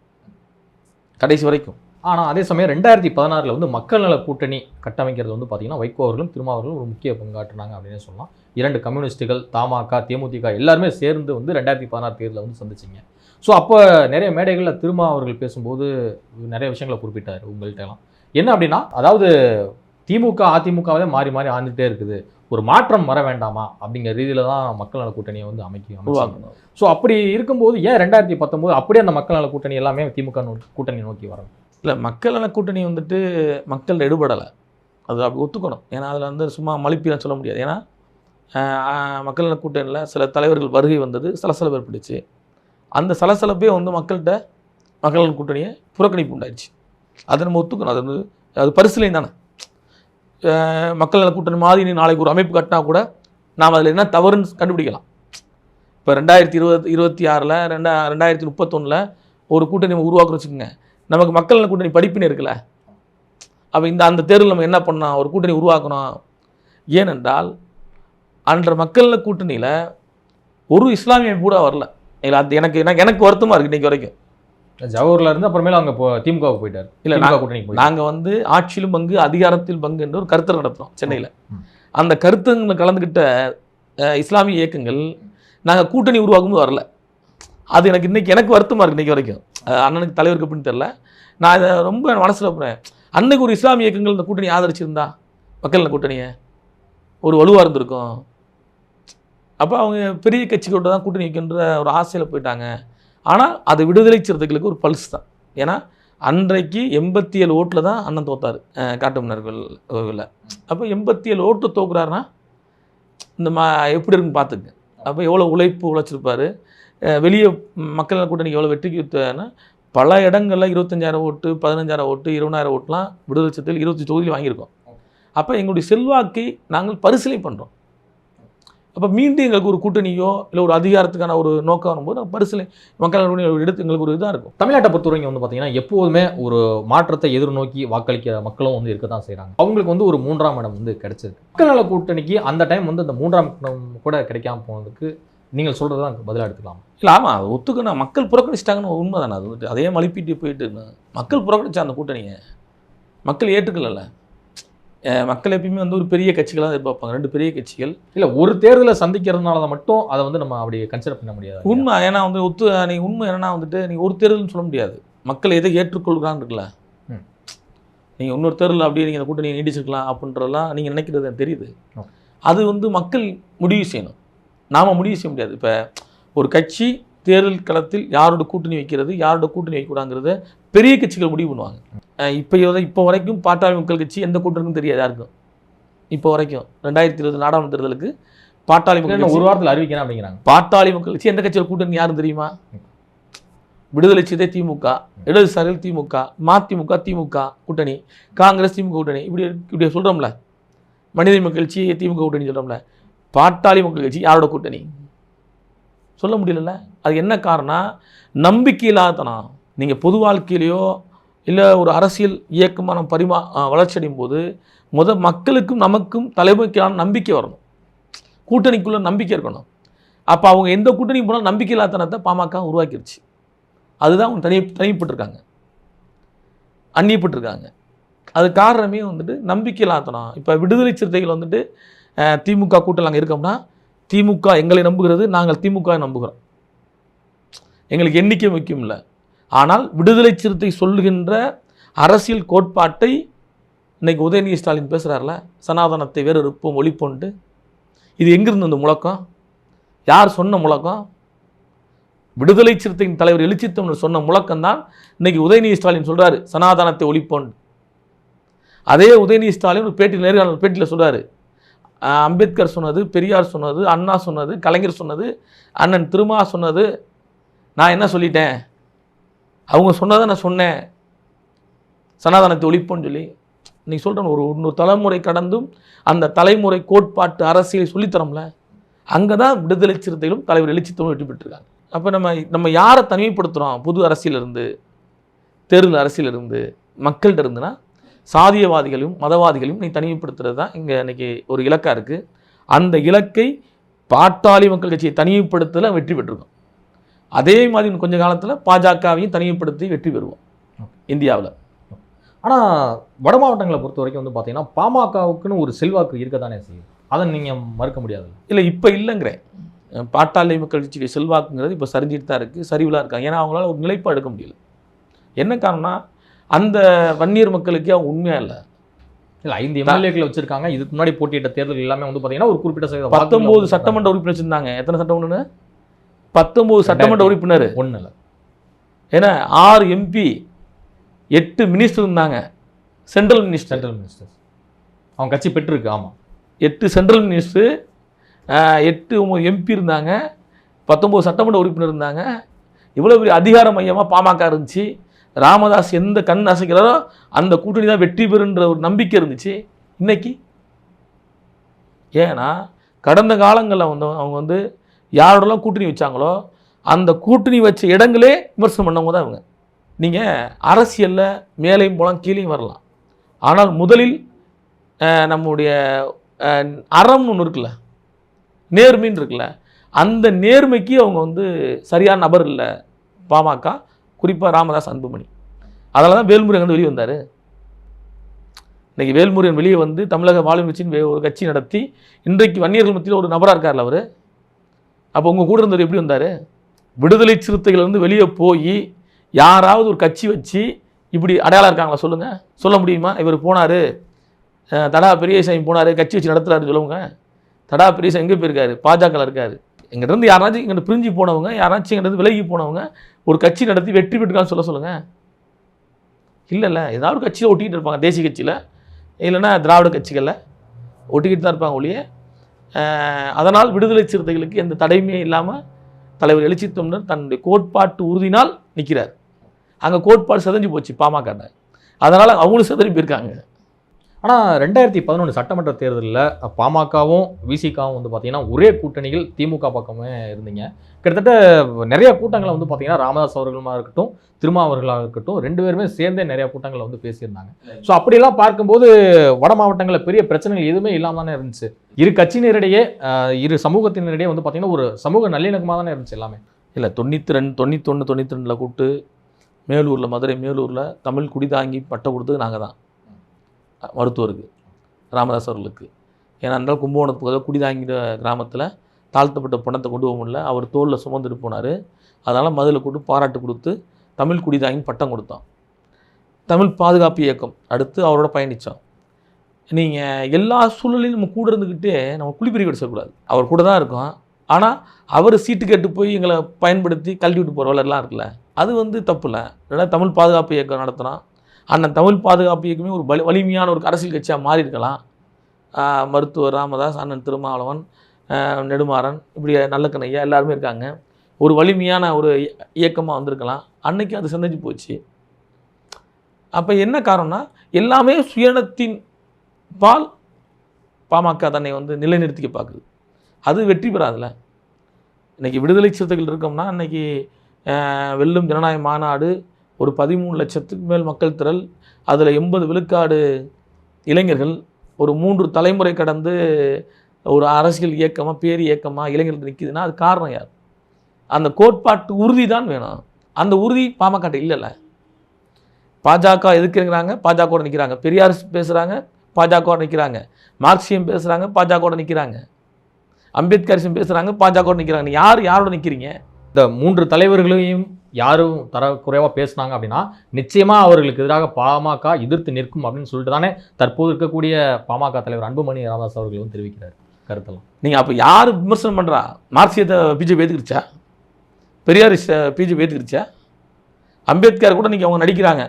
கடைசி வரைக்கும். ஆனால் அதே சமயம் ரெண்டாயிரத்தி பதினாறில் வந்து மக்கள் நல கூட்டணி கட்டமைக்கிறது வந்து பார்த்தீங்கன்னா வைகோ அவர்களும் திருமாவர்களும் ஒரு முக்கிய பங்காற்றினாங்க அப்படின்னு சொல்லலாம். இரண்டு கம்யூனிஸ்ட்டுகள் தமாக தேமுதிக எல்லாருமே சேர்ந்து வந்து ரெண்டாயிரத்தி பதினாறு தேர்தலில் வந்து சந்திச்சிங்க. ஸோ அப்போ நிறைய மேடைகளில் திருமா அவர்கள் பேசும்போது நிறைய விஷயங்களை குறிப்பிட்டார் உங்கள்கிட்ட எல்லாம் என்ன அப்படின்னா அதாவது திமுக அதிமுகவே மாறி மாறி ஆண்டுகிட்டே இருக்குது. ஒரு மாற்றம் வர வேண்டாமா? அப்படிங்கிற ரீதியில தான் மக்கள் நல கூட்டணியை வந்து அமைக்க அமைச்சாங்க உருவாக்கணும். ஸோ அப்படி இருக்கும்போது ஏன் ரெண்டாயிரத்தி பத்தொம்போது அப்படியே அந்த மக்கள் நல கூட்டணி எல்லாமே திமுக கூட்டணி நோக்கி வரணும் இல்லை மக்கள் நல கூட்டணி வந்துட்டு மக்கள் எடுபடலை. அது அப்படி ஒத்துக்கணும். ஏன்னா அதில் வந்து சும்மா மலிப்பிலாம் சொல்ல முடியாது. ஏன்னா மக்கள் நல கூட்டணியில் சில தலைவர்கள் வருகை வந்தது சலசலப்பு ஏற்பட்டுச்சு. அந்த சலசலப்பே வந்து மக்கள்கிட்ட மக்கள் நல கூட்டணியை புறக்கணிப்பு உண்டாயிடுச்சு. அதை நம்ம ஒத்துக்கணும். அது வந்து அது பரிசீலனை தானே. மக்கள் நல கூட்டணி மாதிரி நீ நாளைக்கு ஒரு அமைப்பு கட்டினா கூட நாம் அதில் என்ன தவறுன்னு கண்டுபிடிக்கலாம். இப்போ ரெண்டாயிரத்தி இருபது இருபத்தி ஆறில் ரெண்டா ரெண்டாயிரத்தி முப்பத்தொன்னில் ஒரு கூட்டணி நம்ம உருவாக்குறோம் வச்சுக்கோங்க. நமக்கு மக்கள் நல கூட்டணி படிப்புன்னு இருக்குல்ல. அப்போ இந்த அந்த தேர்வில் நம்ம என்ன பண்ணோம் ஒரு கூட்டணி உருவாக்கணும். ஏனென்றால் அன்ற மக்கள் நல கூட்டணியில் ஒரு இஸ்லாமிய கூட வரல. இல்லை அது எனக்கு எனக்கு எனக்கு வருத்தமாக இருக்குது இன்றைக்கி வரைக்கும். ஜவஹர்ல இருந்து அப்புறமேல அங்க போ திமுகவுக்கு போயிட்டார். இல்லை கூட்டணிக்கு போயிட்டார். நாங்கள் வந்து ஆட்சியிலும் பங்கு அதிகாரத்தில் பங்கு என்று ஒரு கருத்தர் நடத்துகிறோம் சென்னையில். அந்த கருத்தங்களை கலந்துக்கிட்ட இஸ்லாமிய இயக்கங்கள் நாங்கள் கூட்டணி உருவாக்கும்போது வரல. அது எனக்கு இன்னைக்கு எனக்கு வருத்தமாக இருக்குது இன்னைக்கு வரைக்கும். அண்ணனுக்கு தலைவருக்கு அப்படின்னு தெரில நான் இதை ரொம்ப மனசில் போகிறேன் அன்னைக்கு ஒரு இஸ்லாமிய இயக்கங்கள் இந்த கூட்டணி ஆதரிச்சிருந்தா மக்கள் கூட்டணியை ஒரு வலுவாக இருந்திருக்கும். அப்போ அவங்க பெரிய கட்சிகளோட தான் கூட்டணி வைக்கின்ற ஒரு ஆசையில் போயிட்டாங்க. ஆனால் அது விடுதலை சிறுத்தைகளுக்கு ஒரு பல்ஸ் தான். ஏன்னா அன்றைக்கு எண்பத்தி ஏழு ஓட்டில் தான் அண்ணன் தோத்தார் காட்டு காட்டுமன்னர்கள் கோவிலில் அப்போ எண்பத்தி ஏழு ஓட்டு தோக்குறாருன்னா இந்த மா எப்படி இருக்குன்னு பார்த்துங்க. அப்போ எவ்வளோ உழைப்பு உழைச்சிருப்பாரு வெளியே மக்கள் நல கூட்டணி எவ்வளோ வெற்றிக்கு வித்தனா பல இடங்களில் இருபத்தஞ்சாயிரம் ஓட்டு பதினஞ்சாயிரம் ஓட்டு இருபதாயிரம் ஓட்டுலாம் விடுதலை சத்தில் இருபத்தி தொகுதியில் வாங்கியிருக்கோம். அப்போ எங்களுடைய செல்வாக்கை நாங்கள் பரிசீலனை பண்ணுறோம். அப்போ மீண்டும் எங்களுக்கு ஒரு கூட்டணியோ இல்லை ஒரு அதிகாரத்துக்கான ஒரு நோக்கம் வரும்போது பரிசீலனை மக்கள் எடுத்து எங்களுக்கு ஒரு இதாக இருக்கும். தமிழ்நாட்டை பொறுத்தவரைக்கும் வந்து பார்த்தீங்கன்னா எப்போதுமே ஒரு மாற்றத்தை எதிர்நோக்கி வாக்களிக்கிற மக்களும் வந்து இருக்க தான் செய்கிறாங்க அவங்களுக்கு வந்து ஒரு மூன்றாம் இடம் வந்து கிடைச்சிருக்கு. மக்கள் நல கூட்டணிக்கு அந்த டைம் வந்து அந்த மூன்றாம் இடம் கூட கிடைக்காம போனதுக்கு நீங்கள் சொல்கிறது தான் பதிலாக எடுத்துக்கலாம். இல்லை ஆமாம் அது ஒத்துக்கணும் மக்கள் புறக்கணிச்சிட்டாங்கன்னு உண்மை தானே அது வந்துட்டு அதே மலிப்பிட்டு போயிட்டு மக்கள் புறக்கணிச்சா அந்த கூட்டணியை மக்கள் ஏற்றுக்கலல்ல. மக்கள் எப்பயுமே வந்து ஒரு பெரிய கட்சிகளாக தான் எதிர்பார்ப்பாங்க. ரெண்டு பெரிய கட்சிகள். இல்லை ஒரு தேர்தலை சந்திக்கிறதுனால மட்டும் அதை வந்து நம்ம அப்படி கன்சிடர் பண்ண முடியாது உண்மை. ஏன்னா வந்து ஒத்து நீ உண்மை என்னன்னா வந்துட்டு நீ ஒரு தேர்தல்னு சொல்ல முடியாது. மக்கள் எதை ஏற்றுக்கொள்கிறான்னு இருக்குல்ல. நீங்கள் இன்னொரு தேர்தல் அப்படியே நீங்கள் அந்த கூட்டணி நீடிச்சிருக்கலாம் அப்படின்றதெல்லாம் நீங்கள் நினைக்கிறது எனக்கு தெரியுது. அது வந்து மக்கள் முடிவு செய்யணும். நாம் முடிவு செய்ய முடியாது. இப்போ ஒரு கட்சி தேர்தல் களத்தில் யாரோட கூட்டணி வைக்கிறது யாரோட கூட்டணி வைக்கக்கூடாங்கிறத பெரிய கட்சிகள் முடிவு பண்ணுவாங்க. இப்போ இப்போ வரைக்கும் பாட்டாளி மக்கள் கட்சி எந்த கூட்டணிக்கும் தெரியாது யாருக்கும். இப்போ வரைக்கும் ரெண்டாயிரத்தி இருபது நாடாளுமன்ற தேர்தலுக்கு பாட்டாளி மக்கள் ஒரு வாரத்தில் அறிவிக்கிறேன் அப்படிங்கிறாங்க. பாட்டாளி மக்கள் கட்சி எந்த கட்சியில் கூட்டணி யாரும் தெரியுமா? விடுதலை சிதை திமுக இடதுசாரிகள் திமுக மதிமுக திமுக கூட்டணி காங்கிரஸ் திமுக கூட்டணி. இப்படி இப்படி சொல்கிறோம்ல மனித மக்கள் கட்சி திமுக கூட்டணி சொல்கிறோம்ல பாட்டாளி மக்கள் கட்சி யாரோட கூட்டணி? சொல்ல முடியலல்ல. அது என்ன காரணம் நம்பிக்கை இல்லாதனம் நீங்கள் பொது வாழ்க்கையிலையோ இல்லை ஒரு அரசியல் இயக்கமான பரிமா வளர்ச்சியடையும் வளர்ச்சி அடையும் போது முத மக்களுக்கும் நமக்கும் தலைமைக்கான நம்பிக்கை வரணும். கூட்டணிக்குள்ளே நம்பிக்கை இருக்கணும். அப்போ அவங்க எந்த கூட்டணி போனாலும் நம்பிக்கை இல்லாதனத்தை பாமக உருவாக்கிருச்சு. அதுதான் அவங்க தனி தனிப்பட்டிருக்காங்க அந்நியப்பட்டிருக்காங்க. அது காரணமே வந்துட்டு நம்பிக்கை இல்லாதனம் இப்போ விடுதலை சிறுத்தைகள் வந்துட்டு திமுக கூட்டம் நாங்கள் இருக்கோம்னா திமுக எங்களை நம்புகிறது நாங்கள் திமுக நம்புகிறோம். எங்களுக்கு எண்ணிக்கை முக்கியம் இல்லை ஆனால் விடுதலை சிறுத்தை சொல்லுகின்ற அரசியல் கோட்பாட்டை இன்றைக்கி உதயநிதி ஸ்டாலின் பேசுகிறார்ல சனாதனத்தை வேறு இருப்போம் ஒழிப்போன்ட்டு இது எங்கிருந்து இந்த முழக்கம்? யார் சொன்ன முழக்கம்? விடுதலை சிறுத்தையின் தலைவர் எழுச்சித்தமிழர் சொன்ன முழக்கம் தான் உதயநிதி ஸ்டாலின் சொல்கிறாரு சனாதனத்தை ஒழிப்போன் அதே உதயநிதி ஸ்டாலின் ஒரு பேட்டி நேர்காணல் பேட்டியில் சொல்கிறாரு அம்பேத்கர் சொன்னது பெரியார் சொன்னது அண்ணா சொன்னது கலைஞர் சொன்னது அண்ணன் திருமா சொன்னது. நான் என்ன சொல்லிட்டேன்? அவங்க சொன்னதை நான் சொன்னேன். சனாதனத்தை ஒழிப்போன்னு சொல்லி. நீ சொல்கிறேன் ஒரு இன்னொரு தலைமுறை கடந்தும் அந்த தலைமுறை கோட்பாட்டு அரசியலை சொல்லித்தரோம்ல அங்கே தான் விடுதலை சிறுத்தைகளும் தலைவர் எழுச்சித்தமிழும் வெற்றி பெற்றிருக்காங்க. அப்போ நம்ம நம்ம யாரை தனிமைப்படுத்துகிறோம் புது அரசியலிருந்து தேர்தல் அரசியலிருந்து மக்கள்கிட்ட இருந்துன்னா சாதியவாதிகளையும் மதவாதிகளையும் நீ தனிமைப்படுத்துறது தான் இங்கே இன்னைக்கு ஒரு இலக்காக இருக்குது அந்த இலக்கை பாட்டாளி மக்கள் கட்சியை தனிமைப்படுத்தல வெற்றி பெற்றிருக்கோம். அதே மாதிரி கொஞ்ச காலத்தில் பாஜகவையும் தனிமைப்படுத்தி வெற்றி பெறுவோம். இந்தியாவில். ஆனால் வட மாவட்டங்களை பொறுத்த வரைக்கும் வந்து பார்த்தீங்கன்னா பாமகவுக்குன்னு ஒரு செல்வாக்கு இருக்க தானே செய்யும். அதை நீங்கள் மறுக்க முடியாது. இல்லை இப்போ இல்லைங்கிறேன். பாட்டாளி மக்கள் கட்சிக்கு செல்வாக்குங்கிறது இப்போ சரிஞ்சிட்டு தான் இருக்குது சரிவிலாக இருக்காங்க. ஏன்னா அவங்களால ஒரு நிலைப்பாடு எடுக்க முடியல. என்ன காரணம்னா அந்த வன்னியர் மக்களுக்கே அவங்க உண்மையாக இல்லை. இல்லை ஐந்து எம்எல்ஏக்களை வச்சிருக்காங்க. இதுக்கு முன்னாடி போட்டியிட்ட தேர்தல் எல்லாமே வந்து பார்த்தீங்கன்னா ஒரு குறிப்பிட்ட சதவீத வாக்குகளை பத்தொம்போது சட்டமன்ற உறுப்பினர் வச்சுருந்தாங்க. எத்தனை சட்டமன்ற பத்தொம்போது சட்டமன்ற உறுப்பினர். ஒண்ணு இல்லை ஏன்னா ஆறு எம்பி எட்டு மினிஸ்டர் இருந்தாங்க. சென்ட்ரல் மினிஸ்டர் சென்ட்ரல் மினிஸ்டர்ஸ் அவங்க கட்சி பெற்றிருக்கு ஆமாம் எட்டு சென்ட்ரல் மினிஸ்டர் எட்டு எம்பி இருந்தாங்க. பத்தொம்போது சட்டமன்ற உறுப்பினர் இருந்தாங்க. இவ்வளோ பெரிய அதிகார மையமாக பாமக இருந்துச்சு. ராமதாஸ் எந்த கண் அசைக்கிறாரோ அந்த கூட்டணி தான் வெற்றி பெறுன்ற ஒரு நம்பிக்கை இருந்துச்சு. இன்னைக்கு ஏன்னா கடந்த காலங்களில் வந்து அவங்க வந்து யாரோடலாம் கூட்டணி வச்சாங்களோ அந்த கூட்டணி வச்ச இடங்களே விமர்சனம் பண்ணவங்க தான் இவங்க. நீங்கள் அரசியலில் மேலேயும் போகலாம் கீழேயும் வரலாம். ஆனால் முதலில் நம்முடைய அறம்னு ஒன்று இருக்குல்ல நேர்மைன்னு இருக்குல்ல அந்த நேர்மைக்கு அவங்க வந்து சரியான நபர் இல்லை. பாமக குறிப்பாக ராமதாஸ் அன்புமணி. அதனால தான் வேல்முருகன் வந்து வெளியே வந்தார். இன்றைக்கி வேல்முருகன் வெளியே வந்து தமிழக வாழும் கட்சின்னு வே- ஒரு கட்சி நடத்தி இன்றைக்கு வன்னியர்கள் மத்தியில் ஒரு நபராக இருக்கார்ல அவர். அப்போ உங்கள் கூட இருந்தவர் எப்படி வந்தார்? விடுதலை சிறுத்தைகள் வந்து வெளியே போய் யாராவது ஒரு கட்சி வச்சு இப்படி அடையாளம் இருக்காங்களா சொல்லுங்கள் சொல்ல முடியுமா? இவர் போனார். தடா பெரியசாமி போனார் கட்சி வச்சு நடத்துறாரு சொல்லுவாங்க தடா பெரியசாமி எங்கே போயிருக்காரு? பாஜகவில் இருக்கார். எங்கிட்டருந்து யாராச்சும் எங்கிட்ட பிரிஞ்சு போனவங்க யாராச்சும் எங்கிட்ட விலகி போனவங்க ஒரு கட்சி நடத்தி வெற்றி பெற்றுக்கான்னு சொல்ல சொல்லுங்கள் இல்லை இல்லை ஏதாவது ஒரு கட்சியில் ஒட்டிக்கிட்டு இருப்பாங்க தேசிய கட்சியில். இல்லைன்னா திராவிட கட்சிகளில் ஒட்டிக்கிட்டு தான் இருப்பாங்க ஒழிய அதனால் விடுதலை சிறுத்தைகளுக்கு எந்த தடையுமே இல்லாமல் தலைவர் எழுச்சி தொண்டர் தன்னுடைய கோட்பாட்டு உறுதினால் நிற்கிறார். அங்கே கோட்பாடு செதஞ்சு போச்சு பாமகண்ட அதனால் அவங்களும் சிதறி போயிருக்காங்க. ஆனால் ரெண்டாயிரத்தி பதினொன்று சட்டமன்ற தேர்தலில் பாமகவும் விசிகாவும் வந்து பார்த்திங்கன்னா ஒரே கூட்டணியில் திமுக பக்கமே இருந்தீங்க. கிட்டத்தட்ட நிறைய கூட்டங்களை வந்து பார்த்தீங்கன்னா ராமதாஸ் அவர்களுமா இருக்கட்டும் திருமா அவர்களாக இருக்கட்டும் ரெண்டு பேருமே சேர்ந்தே நிறைய கூட்டங்களை வந்து பேசியிருந்தாங்க. ஸோ அப்படியெல்லாம் பார்க்கும்போது வட மாவட்டங்களில் பெரிய பிரச்சனைகள் எதுவுமே இல்லாமல் தானே இருந்துச்சு. இரு கட்சியினரிடையே இரு சமூகத்தினரிடையே வந்து பார்த்தீங்கன்னா ஒரு சமூக நல்லிணக்கமாக தானே இருந்துச்சு எல்லாமே. இல்லை தொண்ணூற்றி ரெண்டு தொண்ணூத்தொன்று தொண்ணூற்றி ரெண்டில் கூப்பிட்டு மேலூரில் மதுரை மேலூரில் தமிழ் குடிதாங்கி பட்டம் கொடுத்தது நாங்கள் தான். மருத்துவருக்கு ராமதாஸ் அவர்களுக்கு. ஏன்னா அந்த கும்பகோணத்துக்கு பதிலா குடிதாங்கிற கிராமத்தில் தாழ்த்தப்பட்ட பணத்தை கொண்டு போக முடியல. அவர் தோளில் சுமந்துட்டு போனார். அதனால் மதுரில் கூட்டு பாராட்டு கொடுத்து தமிழ் குடிதாயின் பட்டம் கொடுத்தோம் தமிழ் பாதுகாப்பு இயக்கம் அடுத்து அவரோட பயணித்தான் நீங்கள் எல்லா சூழ்நிலையும் நம்ம கூட இருந்துக்கிட்டே நம்ம குளிப்பிரிக்க கிடச்சிடக்கூடாது அவர் கூட தான் இருக்கும் ஆனால் அவர் சீட்டு கேட்டு போய் எங்களை பயன்படுத்தி கல்வி விட்டு போகிற வேலைலாம் இருக்குல்ல அது வந்து தப்பு இல்லை ரெண்டாவது தமிழ் பாதுகாப்பு இயக்கம் நடத்தினா அண்ணன் தமிழ் பாதுகாப்பு இயக்கமே ஒரு வலி வலிமையான ஒரு அரசியல் கட்சியாக மாறி இருக்கலாம் மருத்துவர் ராமதாஸ் அண்ணன் திருமாவளவன் நெடுமாறன் இப்படி நல்லக்கண்ணையா எல்லாருமே இருக்காங்க. ஒரு வலிமையான ஒரு இயக்கமாக வந்திருக்கலாம். அன்னைக்கு அது சிந்திச்சு போச்சு. அப்போ என்ன காரணம்னா எல்லாமே சுயநலத்தின் பால் பாமக தன்னை வந்து நிலைநிறுத்திக்க பார்க்குது. அது வெற்றி பெறாதுல்ல. இன்னைக்கு விடுதலை சிறுத்தைகள் இருக்கோம்னா அன்னைக்கு வெல்லும் ஜனநாயக மாநாடு ஒரு பதிமூணு லட்சத்துக்கு மேல் மக்கள் திரள் அதில் எண்பது விழுக்காடு இளைஞர்கள் ஒரு மூன்று தலைமுறை கடந்து ஒரு அரசியல் இயக்கமாக பேர் இயக்கமாக இளைஞர்கள் நிற்கிதுன்னா அது காரணம் யார்? அந்த கோட்பாட்டு உறுதி தான் வேணும். அந்த உறுதி பாமகட்ட இல்லைல்ல. பாஜக எதுக்குங்கிறாங்க பாஜகவோட நிற்கிறாங்க பெரியார் பேசுகிறாங்க பாஜகவோட நிற்கிறாங்க மார்க்சியம் பேசுகிறாங்க பாஜகவோட நிற்கிறாங்க அம்பேத்கரிசம் பேசுகிறாங்க பாஜகவோட நிற்கிறாங்க யார் யாரோட நிற்கிறீங்க இந்த மூன்று தலைவர்களையும் யாரும் தர குறைவாக பேசுனாங்க அப்படின்னா நிச்சயமாக அவர்களுக்கு எதிராக பாமக எதிர்த்து நிற்கும் அப்படின்னு சொல்லிட்டு தானே தற்போது இருக்கக்கூடிய பாமக தலைவர் அன்புமணி ராமதாஸ் அவர்களும் தெரிவிக்கிறார். கருத்தெல்லாம். நீங்கள் அப்போ யார் விமர்சனம் பண்ணுறா மார்க்சியத்தை பிஜேபி ஏற்றுக்கிடுச்சா பெரியார் பிஜேபி ஏற்றுக்கிடுச்சா அம்பேத்கர் கூட நீங்கள் அவங்க நடிக்கிறாங்க.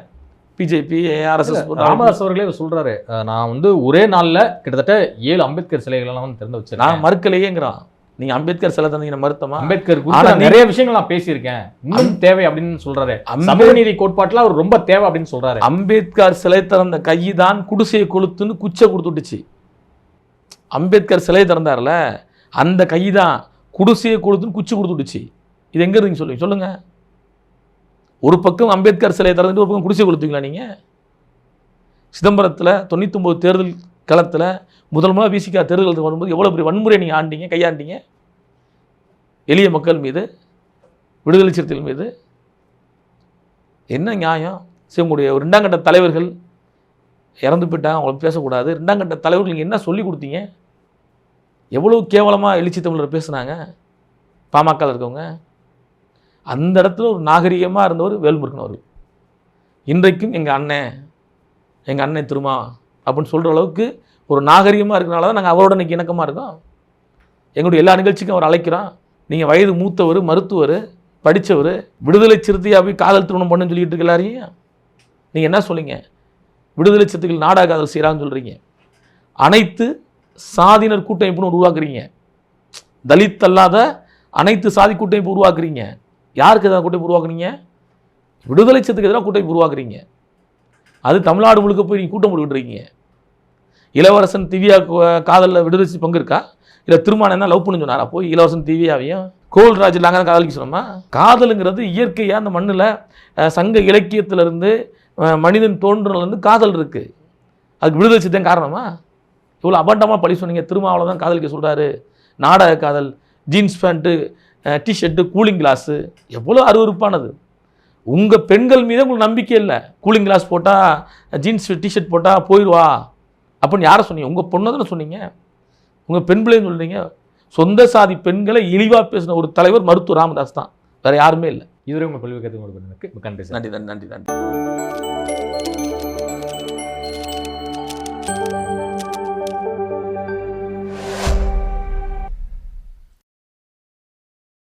பிஜேபி ஆர்எஸ்எஸ் ராமதாஸ் அவர்களே அஹ் நான் வந்து ஒரே நாள்ல கிட்டத்தட்ட ஏழு அம்பேத்கர் சிலைகளெல்லாம் வந்து திறந்து நான் வச்சிருக்கேன் மறுக்கலையேங்கிறான். நீங்கள் அம்பேத்கர் சிலை தந்தீங்க மறுத்தமா? அம்பேத்கர் நிறைய விஷயங்கள் நான் பேசியிருக்கேன். இன்னும் தேவை அப்படின்னு சொல்றாரு. சமூக நீதி கோட்பாட்டுல அவர் ரொம்ப தேவை அப்படின்னு சொல்றாரு. அம்பேத்கர் சிலை திறந்த கை தான் குடிசையை கொளுத்துன்னு குச்சை கொடுத்துட்டுச்சு அம்பேத்கர் சிலை திறந்தார்ல அந்த கை தான் குடிசையை கொடுத்துன்னு குச்சி கொடுத்துட்டுச்சு இது எங்கே இருந்தீங்க சொல்லுங்க சொல்லுங்க. ஒரு பக்கம் அம்பேத்கர் சிலையை திறந்துட்டு ஒரு பக்கம் குடிசை கொடுத்தீங்களா நீங்கள் சிதம்பரத்தில் தொண்ணூத்தொம்பது தேர்தல் களத்தில் முதல் முதலாக விசிகா தேர்தல் வரும்போது எவ்வளோ பெரிய வன்முறை நீங்கள் ஆண்டீங்க கையாண்டீங்க? எளிய மக்கள் மீது விடுதலை சிறுத்தைகள் மீது. என்ன நியாயம்? சரி உங்களுடைய ஒரு ரெண்டாம் கட்ட தலைவர்கள் இறந்து போயிட்டாங்க அவங்கள பேசக்கூடாது. ரெண்டாம் கட்ட தலைவர்கள் நீங்கள் என்ன சொல்லி கொடுத்தீங்க? எவ்வளோ கேவலமாக எழுச்சி தமிழர் பேசுனாங்க? பாமக இருக்கவங்க. அந்த இடத்துல ஒரு நாகரிகமாக இருந்தவர் வேல்முருகன் அவர்கள். இன்றைக்கும் எங்கள் அண்ணன் எங்கள் அண்ணன் திருமா அப்படின்னு சொல்கிற அளவுக்கு ஒரு நாகரிகமாக இருக்கிறனால தான் நாங்கள் அவரோட இன்னைக்கு இணக்கமாக இருக்கோம். எங்களுடைய எல்லா நிகழ்ச்சிக்கும் அவர் அழைக்கிறோம். நீங்கள் வயது மூத்தவர் மருத்துவர் படித்தவர் விடுதலை சிறுத்தையாக போய் காதல் திருமணம் பண்ணுன்னு சொல்லிட்டு இருக்க எல்லாரையும் நீங்கள் என்ன சொல்லிங்க விடுதலை சிறுத்தைகள் நாடாக காதல் செய்கிறான்னு சொல்கிறீங்க அனைத்து சாதியினர் கூட்டமைப்புன்னு உருவாக்குறீங்க. தலித் அல்லாத அனைத்து சாதி கூட்டமைப்பு உருவாக்குறீங்க. யாருக்கு எதிராக கூட்டமைப்பு உருவாக்குறீங்க விடுதலை சத்துக்கு எதிராக கூட்டமைப்பு உருவாக்குறீங்க. அது தமிழ்நாடு முழுக்க போய் நீங்கள் கூட்டம் போட்டுக்கிட்டு இளவரசன் திவ்யா காதலில் விடுதலை பங்கு இருக்கா இல்லை திருமணம் என்ன லவ் பண்ணி சொன்னாரா? போய் இளவரசன் திவ்யாவையும் கோல்ராஜ் நாங்கள் காதலிக்க சொன்னோமா? காதலுங்கிறது இயற்கையாக அந்த மண்ணில் சங்க இலக்கியத்திலேருந்து மனிதன் தோன்றுனதுலேருந்து காதல் இருக்குது அதுக்கு விடுதலை சித்தம் காரணமா? இவ்வளோ அபண்டமாக பழி சொன்னீங்க. திருமாவளவன் தான் காதலிக்க சொல்கிறாரு நாடக காதல் jeans pant T shirt cooling glass எவ்வளோ அருவருப்பானது. உங்கள் பெண்கள் மீது உங்களுக்கு நம்பிக்கை இல்லை. கூலிங் கிளாஸ் போட்டால் ஜீன்ஸ் டிஷர்ட் போட்டால் போயிடுவா அப்படின்னு யாரை சொன்னீங்க? உங்கள் பொண்ணை தானே சொன்னீங்க. உங்கள் பெண் பிள்ளைன்னு சொல்கிறீங்க சொந்த சாதி பெண்களை இழிவாக பேசின ஒரு தலைவர் மருத்துவர் ராமதாஸ் தான். வேறு யாருமே இல்லை. இதுவரை உங்க கொள்கை கருத்து மிக்க நன்றி சார். நன்றி நன்றி நன்றி நன்றி.